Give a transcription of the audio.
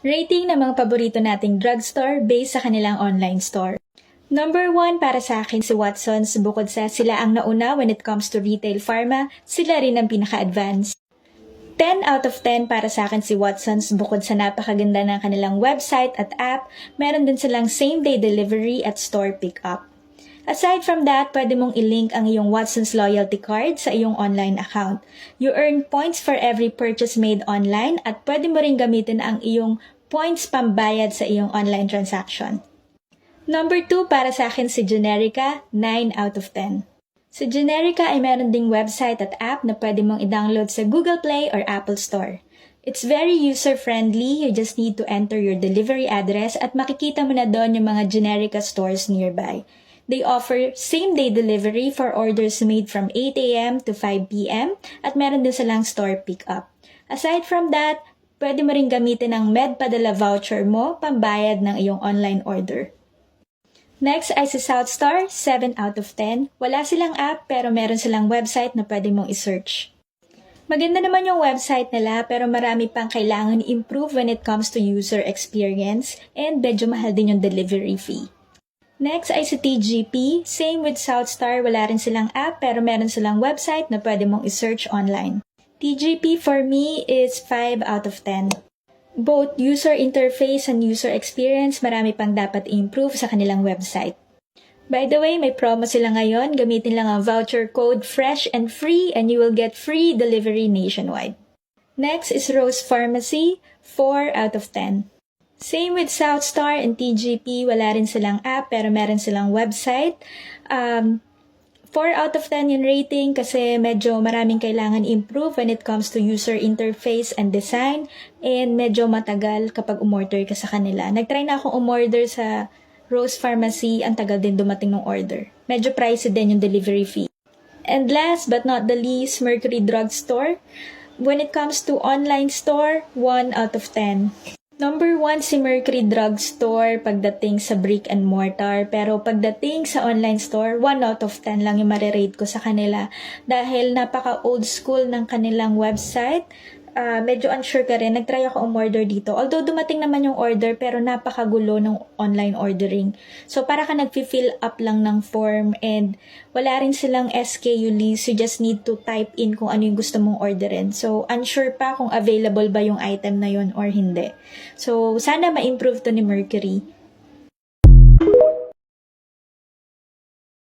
Rating ng mga paborito nating drugstore based sa kanilang online store. Number one para sa akin si Watson's bukod sa sila ang nauna when it comes to retail pharma, sila rin ang pinaka-advanced. 10 out of 10 para sa akin si Watson's bukod sa napakaganda ng kanilang website at app, meron din silang same-day delivery at store pickup. Aside from that, pwede mong i-link ang iyong Watson's loyalty card sa iyong online account. You earn points for every purchase made online at pwede mo rin gamitin ang iyong points pambayad sa iyong online transaction. Number 2 para sa akin si Generica, 9 out of 10. Sa Generica ay meron ding website at app na pwede mong i-download sa Google Play or Apple Store. It's very user-friendly, you just need to enter your delivery address at makikita mo na doon yung mga Generica stores nearby. They offer same-day delivery for orders made from 8 a.m. to 5 p.m. at meron din silang store pickup. Aside from that, pwede mo rin gamitin ang MedPadala voucher mo pambayad ng iyong online order. Next ay si Southstar, 7 out of 10. Wala silang app pero meron silang website na pwede mong isearch. Maganda naman yung website nila pero marami pang kailangan i-improve when it comes to user experience and medyo mahal din yung delivery fee. Next ay si TGP. Same with Southstar, wala rin silang app pero meron silang website na pwede mong isearch online. TGP for me is 5 out of 10. Both user interface and user experience, marami pang dapat i-improve sa kanilang website. By the way, may promo sila ngayon. Gamitin lang ang voucher code FRESH and FREE and you will get free delivery nationwide. Next is Rose Pharmacy, 4 out of 10. Same with Southstar and TGP, wala rin silang app pero meron silang website. Um, 4 out of 10 yung rating kasi medyo maraming kailangan improve when it comes to user interface and design and medyo matagal kapag umorder ka sa kanila. Nagtry na akong umorder sa Rose Pharmacy, ang tagal din dumating ng order. Medyo pricey din yung delivery fee. And last but not the least, Mercury Drugstore. When it comes to online store, 1 out of 10. Number 1 si Mercury Drugstore pagdating sa brick and mortar. Pero pagdating sa online store, 1 out of 10 lang yung marirate ko sa kanila. Dahil napaka old school ng kanilang website. Ah, medyo unsure ka rin. Nagtry ako umorder dito. Although dumating naman yung order, pero napakagulo ng online ordering. So, para ka nag-fill up lang ng form and wala rin silang SKU list. You just need to type in kung ano yung gusto mong orderin. So, unsure pa kung available ba yung item na yon or hindi. So, sana ma-improve to ni Mercury.